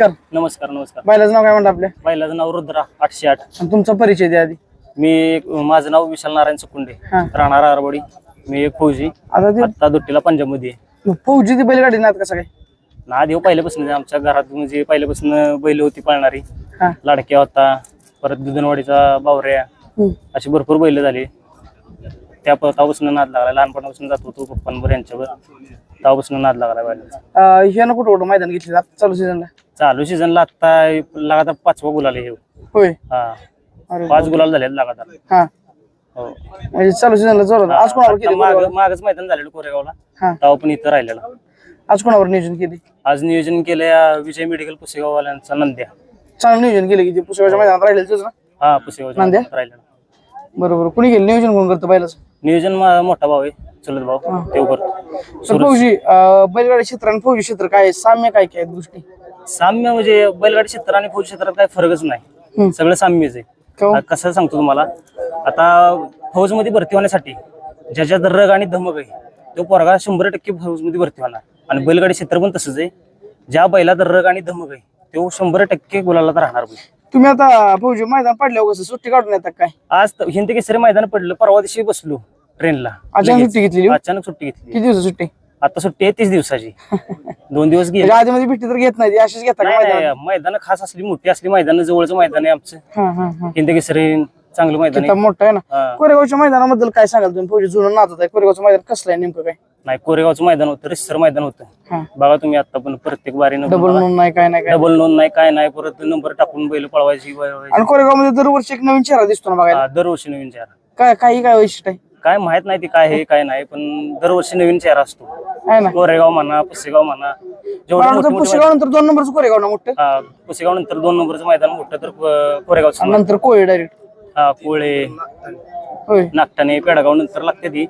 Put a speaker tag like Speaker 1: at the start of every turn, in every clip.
Speaker 1: कर
Speaker 2: नमस्कार नमस्कार.
Speaker 1: बैलाचं नाव काय म्हणलं आपल्या?
Speaker 2: बैलाचं नाव रुद्रा आठशे आठ.
Speaker 1: आणि तुमचा परिचय द्या आधी.
Speaker 2: मी माझं नाव विशाल नारायण सुकुंडे
Speaker 1: हा.
Speaker 2: राहणार आरबडी मी एक फौजी.
Speaker 1: आता ते
Speaker 2: आता दुट्टीला पंजाबमध्ये आहे.
Speaker 1: फौजी ती बैलगाडी नात कसं काय?
Speaker 2: ना देव पहिल्यापासून. आमच्या घरात. म्हणजे पहिल्यापासून बैल होती पाळणारी.
Speaker 1: हा.
Speaker 2: लाडक्या होता. परत दुधनवाडीचा बावऱ्या.
Speaker 1: हम्म.
Speaker 2: अशी भरपूर बैल झाली. त्या तेव्हापासून नाद लागला. लहानपणापासून जात होतो पप्पांवर यांच्यावर. तेव्हापासून नाद लागला बैलाचा
Speaker 1: ह्यानं कुठं कुठं मैदान घेतले आता चालू सीझनला
Speaker 2: चालू सीझनला आता लगातार पाचवा गुलाल आहे ह्यो.
Speaker 1: होय?
Speaker 2: हा.
Speaker 1: अरे
Speaker 2: पाच गुलाल झाले लगातार.
Speaker 1: हा.
Speaker 2: हो.
Speaker 1: म्हणजे चालू सीझनला जोरात. आज कोणावर
Speaker 2: आता
Speaker 1: केली
Speaker 2: माग मागच मैदान झालेलं कोरेगावला.
Speaker 1: हा.
Speaker 2: तेव्हा पण इथं राहिलेला.
Speaker 1: आज कोणावर नियोजन केले?
Speaker 2: आज नियोजन केलं विजय मेडिकल पुसेगाववाल्यांचा नंद्या.
Speaker 1: चांगलं नियोजन केलं की ते पुस्तकाच्या मैदानात राहिलेलं ना?
Speaker 2: हा पुसेगावच्या
Speaker 1: नंद्या?
Speaker 2: राहिलेला.
Speaker 1: बरोबर. कुणी केलं नियोजन कोण करतं बैलाचं
Speaker 2: नियोजन मा- मोठा भाऊ आहे चुलत भाऊ. करतो
Speaker 1: तर फौजी अं, बैलगाडी क्षेत्र आणि फौजी क्षेत्र काय आहे? साम्य काय काय गोष्टी?
Speaker 2: साम्य म्हणजे बैलगाडी क्षेत्र आणि फौज क्षेत्रात काही फरकच नाही. सगळं साम्यच आहे? आता कसं सांगतो तुम्हाला? आता फौजमध्ये भरती होण्यासाठी ज्याच्यात रग आणि धमक आहे तो पोरगा शंभर टक्के फौजमध्ये भरती होणार. आणि बैलगाडी क्षेत्र पण तसंच आहे. ज्या बैलात रग आणि धमक आहे तो शंभर टक्के गुलाला राहणार बैल
Speaker 1: तुम्ही आता फौजी मैदान पडल्यावर कसं? सुट्टी काढून येतात काय?
Speaker 2: आज त- हिंदी केसरी मैदान पडलं परवा दिवशी बसलो ट्रेनला.
Speaker 1: अचानक सुट्टी घेतलेली हो?
Speaker 2: अचानक सुट्टी घेतली
Speaker 1: किती दिवस सुट्टी?
Speaker 2: आता सुट्टी आहे तीस दिवसाची. दोन दिवस गेले.
Speaker 1: म्हणजे आधी मध्ये भेटली तर घेत नाही ती अशीच घेता का मैदान.
Speaker 2: खास असली मोठी असली मैदान जवळचं मैदान आहे आमचं.
Speaker 1: हा हा हा.
Speaker 2: हिंदी केसरी चांगलं मैदान आहे.
Speaker 1: मोठं आहे ना.
Speaker 2: हा.
Speaker 1: कोरेगावच्या मैदानाबद्दल काय सांगाल तुम्ही? फौजी जुनं नाचत आहे कोरेगावचं मैदान कसलं आहे नेमकं काय?
Speaker 2: नाही कोरेगावचं मैदान होतं रिसर मैदान होतं.
Speaker 1: हा.
Speaker 2: बघा तुम्ही आता पण प्रत्येक बारीनं
Speaker 1: डबल नोंद नाही काय नाही
Speaker 2: डबल नोंद नाही काय नाही परत नंबर टाकून बैल पळवायची.
Speaker 1: आणि कोरेगावमध्ये दरवर्षी एक नवीन चेहरा दिसतो ना
Speaker 2: हा, दरवर्षी नवीन चेहरा.
Speaker 1: काय काही काय वैशिष्ट्य आहे?
Speaker 2: काय माहीत नाही ते काय आहे काय नाही पण दरवर्षी नवीन चेहरा असतो. कोरेगाव म्हणा पुसेगाव म्हणा
Speaker 1: पुशेगाव नंतर दोन नंबरचं कोरेगाव ना मोठं?
Speaker 2: हा, पुसेगाव नंतर दोन नंबरचं मैदान मोठं तर को- कोरेगावचं
Speaker 1: आणि नंतर कोळी डायरेक्ट
Speaker 2: हा कोळे नागटाने पेडगाव नंतर लागते ती.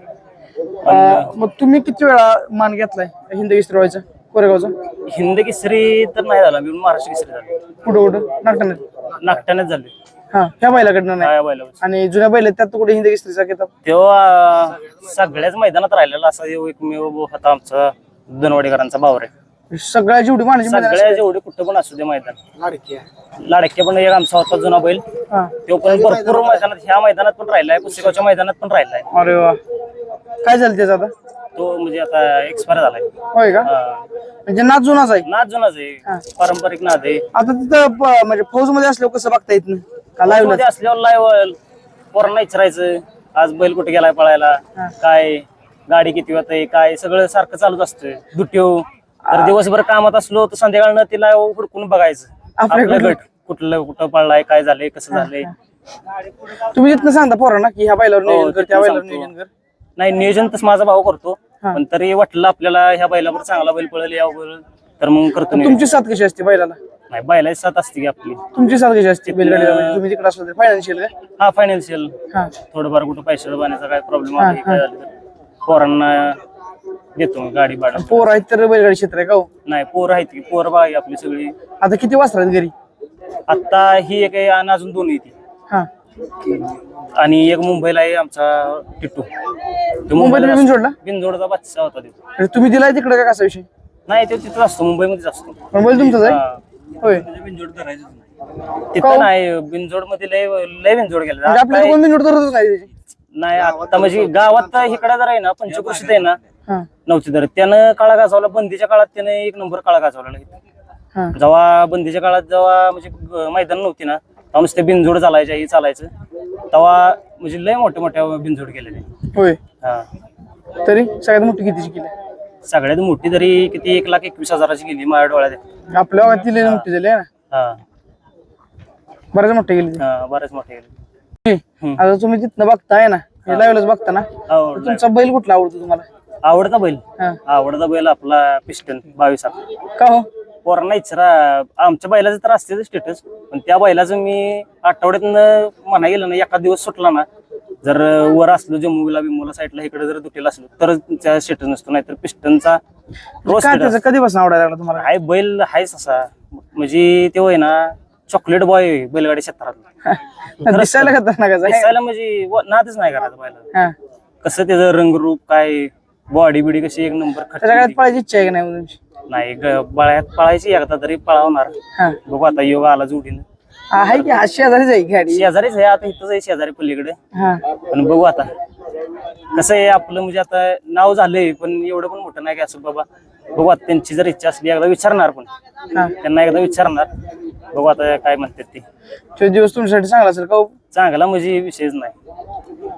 Speaker 1: अं, मग तुम्ही किती वेळा मान घेतलाय हिंद विस्तारवायचा कोरेगावचा?
Speaker 2: हिंद केसरी तर नाही झाला मी महाराष्ट्र केसरी झालो.
Speaker 1: कुठं कुठं? नागठाण्यात?
Speaker 2: नागटानेच झाले.
Speaker 1: हा ह्या बैलाकडनं नाही.
Speaker 2: काय बैलावर.
Speaker 1: आणि जुन्या बैल आहेत, त्यात कुठे हिंद विस्तारीचा घेतात
Speaker 2: तेव्हा सगळ्याच मैदानात राहिलेला असा एकमेव होता आमचा धनवाडीकरांचा बावर आहे.
Speaker 1: सगळ्या जेवढी मानाची मैदान
Speaker 2: सगळ्या जेवढे कुठं पण असू दे मैदान. लाडके पण एक आमचा होता जुना बैल.
Speaker 1: हा.
Speaker 2: तो पण भरपूर मैदानात ह्या मैदानात पण राहिलाय पुस्तकाच्या मैदानात पण राहिलाय.
Speaker 1: अरे वा. काय झालं त्याचं आता?
Speaker 2: तो म्हणजे आता एक्सपायर झालाय.
Speaker 1: होय का?
Speaker 2: हा.
Speaker 1: म्हणजे नाच जुनाच आहे.
Speaker 2: नाद जुनाच आहे. पारंपरिक नाद आहे.
Speaker 1: आता तिथं प- म्हणजे फौजमध्ये असल्यावर कसं बघता येत नाही? का
Speaker 2: लाईव्हमध्ये असल्यावर लाईव्ह पोरांना विचारायचं आज बैल कुठे गेलाय पळायला? काय? गाडी किती होत आहे? काय? सगळं सारखं चालूच असतं दुट्यो. तर दिवसभर कामात असलो तर संध्याकाळनं तिला हुडकून बघायचं. आपलं गट कुठलं कुठं पळलाय काय झालंय कसं झालंय?
Speaker 1: तुम्ही तिथनं सांगता पोरांना की ह्या बैलावर
Speaker 2: हो,
Speaker 1: नियोजन कर त्या
Speaker 2: तिथनं
Speaker 1: बैलावर
Speaker 2: सांगतो.
Speaker 1: नियोजन कर.
Speaker 2: नाही नियोजन तसं माझा भाऊ करतो.
Speaker 1: हा.
Speaker 2: पण तरी वाटलं आपल्याला ह्या बैलावर चांगला बैल पळेल या बैल तर मग करतो नियोजन.
Speaker 1: तुमची साथ कशी असते बैलाला?
Speaker 2: नाही बैलाची साथ असते की आपली.
Speaker 1: तुमची साथ कशी असते बैलगाडीला? म्हणजे तुम्ही तिकडे असलो फायनान्शियल काय
Speaker 2: हा फायनान्शियल
Speaker 1: हा.
Speaker 2: थोडंफार कुठं पैसे पाण्याचा काय प्रॉब्लेम आला काय झालं तर पोरांना देतो गाडी भाडं.
Speaker 1: पोर आहेत तर बैलगाडी क्षेत्र आहे का हो?
Speaker 2: नाही पोर आहेत की पोर बाई आपली सगळी.
Speaker 1: आता किती वाजता आहेत घरी?
Speaker 2: आता ही एक आहे आणि अजून दोन येते आणि एक मुंबईला आहे आमचा टिट्टू. तो मुंबईला बिनजोडचा बच्चा होता तो
Speaker 1: म्हणजे तुम्ही दिलाय तिकडे का कसा विषय?
Speaker 2: नाही तो तिथं असतो मुंबईमध्येच असतो.
Speaker 1: तुमचाच आहे?
Speaker 2: हा.
Speaker 1: होय.
Speaker 2: तिथं नाही बिनजोडमध्ये लय लय बिनजोड गेला.
Speaker 1: म्हणजे आपल्याला कोण नाही त्याची.
Speaker 2: नाही आता म्हणजे गावात इकडे जर आहे ना पंचकृषीत आहे ना
Speaker 1: हा.
Speaker 2: नव्हती तर त्यानं काळा गाजवला बंदीच्या काळात त्यानं एक नंबर काळा गाजवला
Speaker 1: हा.
Speaker 2: जेव्हा बंदीच्या काळात जेव्हा म्हणजे ग- मैदान नव्हती ना तेव्हा नुसते बिनजोड चालायच्या हे चालायचं. तेव्हा म्हणजे लय मोठ्या मोठ्या बिनजोड केलेले.
Speaker 1: होय.
Speaker 2: हा.
Speaker 1: तरी सगळ्यात मोठी कितीची केली?
Speaker 2: सगळ्यात मोठी तरी किती? एक लाख एकवीस हजाराची गेली माझ्या डोळ्यात.
Speaker 1: आपल्या भागात लई मोठी झाली ना?
Speaker 2: हा.
Speaker 1: बऱ्याच मोठी गेली ती.
Speaker 2: हा बरेच मोठे गेले हम्म.
Speaker 1: आता तुम्ही तिथनं बघताय ना हे लाईव्हलाच बघता ना
Speaker 2: आवडला.
Speaker 1: तुमचा बैल कुठला आवडतो तुम्हाला?
Speaker 2: आवडता बैल?
Speaker 1: हा.
Speaker 2: आवडता बैल आपला पिस्टन बावीस
Speaker 1: का हो?
Speaker 2: पोरांना इच्छा आमच्या बैलाचं तर असतेच स्टेटस पण त्या बैलाचं मी आठवड्यातनं म्हणा गेलं ना एखाद दिवस सुटला ना जर वर असलो जम्मूला बिम्मूला साईडला इकडे जर दुटीला असलो तर त्या स्टेटस नसतो नाहीतर पिस्टनचा रोज
Speaker 1: काय त्याचं कधीपासून आवडायला लागला तुम्हाला?
Speaker 2: हाय बैल हायच असा म्हणजे तो आहे ना चॉकलेट बॉय बैलगाडी क्षेत्रातला.
Speaker 1: दिसायला खतरनाक आहे
Speaker 2: दिसायला म्हणजे व- नादच नाही करायचं बैला
Speaker 1: हा.
Speaker 2: कसं त्याचं रंगरूप काय बॉडी बिडी कशी एक नंबर
Speaker 1: त्याच्या काळात पळायची इच्छा आहे का नाही मग तुमची?
Speaker 2: नाही ग- बळ्यात पळायची एकदा तरी पळवणार.
Speaker 1: हा.
Speaker 2: बघू आता योग आला जोडीनं.
Speaker 1: आहे की हा शेजारीच आहे गाडी?
Speaker 2: शेजारीच आहे आता इथंच आहे शेजारी पलीकडे.
Speaker 1: हा.
Speaker 2: पण बघू आता. कसं आहे आपलं म्हणजे आता नाव झालंय पण एवढं पण मोठं नाही की असं बाबा. बघू आता त्यांची जर इच्छा असली एकदा विचारणार पण.
Speaker 1: हा.
Speaker 2: त्यांना एकदा विचारणार. बघू आता काय म्हणतात ते.
Speaker 1: तो दिवस तुमच्यासाठी चांगला असेल का हो?
Speaker 2: चांगला म्हणजे विषयच नाही.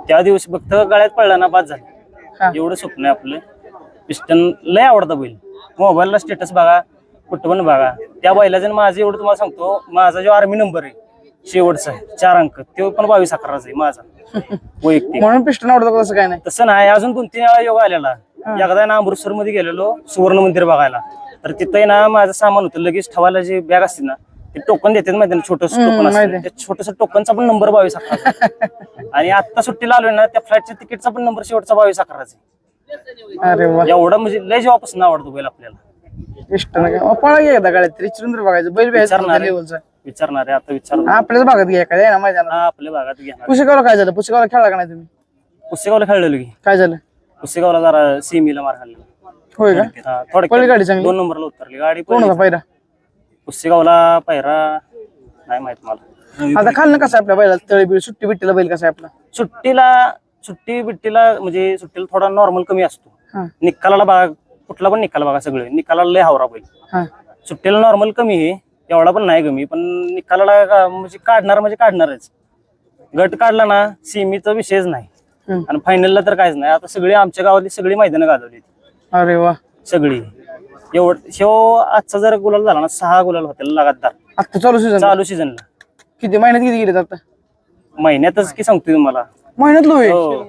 Speaker 2: त्या दिवशी फक्त गळ्यात पडला ना बाद
Speaker 1: हा.
Speaker 2: झालं एवढं स्वप्न आहे आपलं. पिस्टन लय आवडतं बैल. मोबाईलला स्टेटस बघा कुठं पण बघा. त्या बैलाचं माझं एवढं तुम्हाला सांगतो माझा जो आर्मी नंबर आहे शेवटचा आहे चार अंक तो पण बावीस अकराचा आहे माझा. वैयक्तिक.
Speaker 1: म्हणून पिस्टन आवडतं तसं काय नाही.
Speaker 2: तसं नाही अजून दोन तीन वेळा योग आलेला. एकदा ना अमृतसरमध्ये गेलेलो सुवर्ण मंदिर बघायला. तर तिथं ना माझं सामान होतं लगेच ठेवायला जे बॅग असते ना ते टोकन देतात माहिती ना छोटस टोकन असतं. त्या छोटस टोकनचा पण नंबर बावीस अकरा आणि आता सुट्टीला आलोय ना त्या फ्लाईटच्या तिकीटचा पण नंबर शेवटचा बावीस अकराचा आहे.
Speaker 1: अरे वा.
Speaker 2: एवढा म्हणजे लय जेव्हापासून आवडतो बैल आपल्याला.
Speaker 1: पिस्टन काय मग पळा घ्या एकदा गाड्यात तरी चिरंद्र बघायचं. बैल
Speaker 2: विचारणार आहे.
Speaker 1: लेवलचा?
Speaker 2: विचारणार आहे. आता विचार
Speaker 1: आपल्याच भागात घ्या काय ना मैदानात.
Speaker 2: हा आपल्या भागात घेणार
Speaker 1: पुसेगावला काय झालं? पुसेगावला खेळला का नाही तुम्ही?
Speaker 2: पुसेगावला खेळलेलो की.
Speaker 1: काय झालं?
Speaker 2: पुसेगावला जरा सीमीला मार खाल्ला.
Speaker 1: होय का?
Speaker 2: हा, थोडक्यात
Speaker 1: गाडी चांगली?
Speaker 2: दोन नंबरला उतरली. गाडी
Speaker 1: कोण होता पहिला
Speaker 2: पुसेगावला पायरा नाही माहीत मला.
Speaker 1: आता खाल्लं कसं आहे आपल्या बैलाला? तळी बिळ सुट्टी बिट्टीला बैल कसा आहे आपला?
Speaker 2: सुट्टीला सुट्टी बिट्टीला म्हणजे सुट्टीला थोडा नॉर्मल कमी असतो. निकालाला बघा कुठला पण निकाल बघा सगळे. निकालाला लय हावरा बैल.
Speaker 1: हा.
Speaker 2: सुट्टीला नॉर्मल कमी आहे एवढा पण नाही कमी पण निकालाला म्हणजे काढणार म्हणजे काढणारच. गट काढला ना सीमीचा विषयच नाही. आणि फायनलला तर काहीच नाही. आता सगळी आमच्या गावातली सगळी मैदानं गाजवली
Speaker 1: अरे वा.
Speaker 2: सगळी. एवढ शेव आजचा जर गुलाल झाला ना सहा गुलाल होते लगातार.
Speaker 1: आता चालू सीझन
Speaker 2: चालू सीझनला
Speaker 1: किती महिन्यात किती गेले आता?
Speaker 2: महिन्यातच की सांगतोय तुम्हाला.
Speaker 1: महिन्यात लोय
Speaker 2: हो.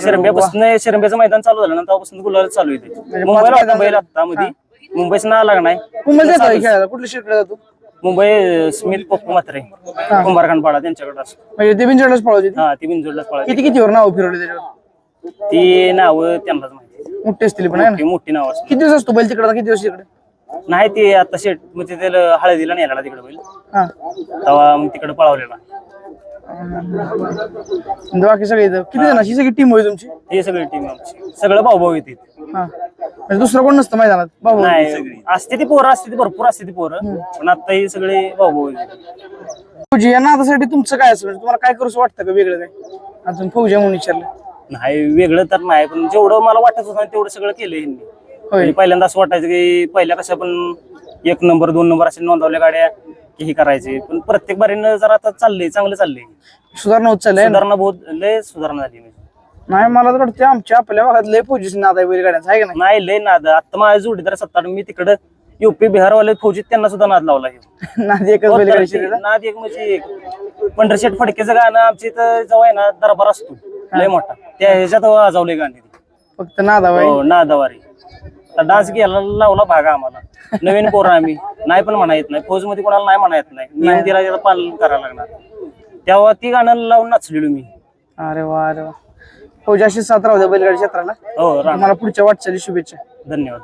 Speaker 2: शिरंब्यापासून शिरंब्याचं मैदान चालू झालं ना तेव्हापासून गुलाल चालू येते
Speaker 1: म्हणजे
Speaker 2: मुंबईला होता बैल आता मध्ये मुंबईचं नाव लागणार
Speaker 1: मुंबईत येतो खेळायला? कुठल्या शेकडे जातो?
Speaker 2: मुंबई स्मिथ पप्पू म्हात्रे. कुंभारखान पाडा त्यांच्याकडे असतो.
Speaker 1: म्हणजे ते बिनचडच पळवते ती.
Speaker 2: हा ती बिनजोडलाच पळायची.
Speaker 1: किती किती वर नाव फिरवले त्याच्यावर?
Speaker 2: ती नावं त्यांनाच माहिती
Speaker 1: मोठी असतील पण आहे ना?
Speaker 2: ती मोठी नाव असतात
Speaker 1: किती दिवस असतो बैल तिकडे? किती दिवस तिकडे?
Speaker 2: नाही ती आता शेट म्हणजे त्याला हळदीला नेला तिकडे बैल.
Speaker 1: हा.
Speaker 2: तेव्हा मग तिकडे पळवलेला.
Speaker 1: बाकी सगळे इथं किती जणांची सगळी टीम होई तुमची?
Speaker 2: हे सगळी टीम आमची. सगळं भाऊ भाऊ येते
Speaker 1: हा. म्हणजे दुसरं कोण नसतं मैदानात? बाबू
Speaker 2: नाही असते ती पोरं असते ती भरपूर असते ती पोरं. पण आता ही सगळे भाऊ भाऊ येते
Speaker 1: फौजी या नादासाठी तुमचं काय असं? म्हणजे तुम्हाला काय करूच वाटतं का वेगळं काय? अजून फौजी म्हणून विचारलं.
Speaker 2: नाही वेगळं तर नाही पण जेवढं मला वाटत होतं ना तेवढं सगळं केलं ह्यांनी.
Speaker 1: होय.
Speaker 2: म्हणजे पहिल्यांदा असं वाटायचं की पहिल्या कशा पण एक नंबर दोन नंबर असे नोंदवल्या गाड्या. की हे करायचे. पण प्रत्येक बारीनं जरा आता चाललंय चांगलं चाललंय.
Speaker 1: सुधारणा होत चाललंय?
Speaker 2: सुधारणा बहुत लय सुधारणा झाली म्हणजे.
Speaker 1: नाही मला तर वाटतं आमच्या आपल्या भागात लय नाद आहे बैलगाड्यांचा आहे का नाही?
Speaker 2: नाही लय नाद. आता माझ्या जोडीदार सत्ता मी तिकडं युपी बिहारवाले फौजीत त्यांना सुद्धा नाद लावला.
Speaker 1: नाद एकच
Speaker 2: तर
Speaker 1: बैलगाडी
Speaker 2: ते
Speaker 1: शर्यत
Speaker 2: नाद एक म्हणजे एक. पंढरशेठ फडकेचं गाणं आमच्या इथं जवळ आहे ना दरबार असतो. लय मोठा. त्या ह्याच्यात वाजवले गाणे.
Speaker 1: फक्त नाद आहे
Speaker 2: हो नादवारी डान्स घ्यायला लावला भाग आम्हाला. नवीन पोरं आम्ही. नाही पण म्हणा येत नाही. फौजमध्ये कोणाला नाही म्हणा येत नाही. नियम दिला त्याला पालन करायला लागणार. तेव्हा ती गाणं लावून नाचलेलो मी.
Speaker 1: अरे वा अरे वा. फौजी अशी सात राहू द्या बैलगाडी क्षेत्राला?
Speaker 2: हो राम
Speaker 1: तुम्हाला पुढच्या वाटचाली शुभेच्छा.
Speaker 2: धन्यवाद.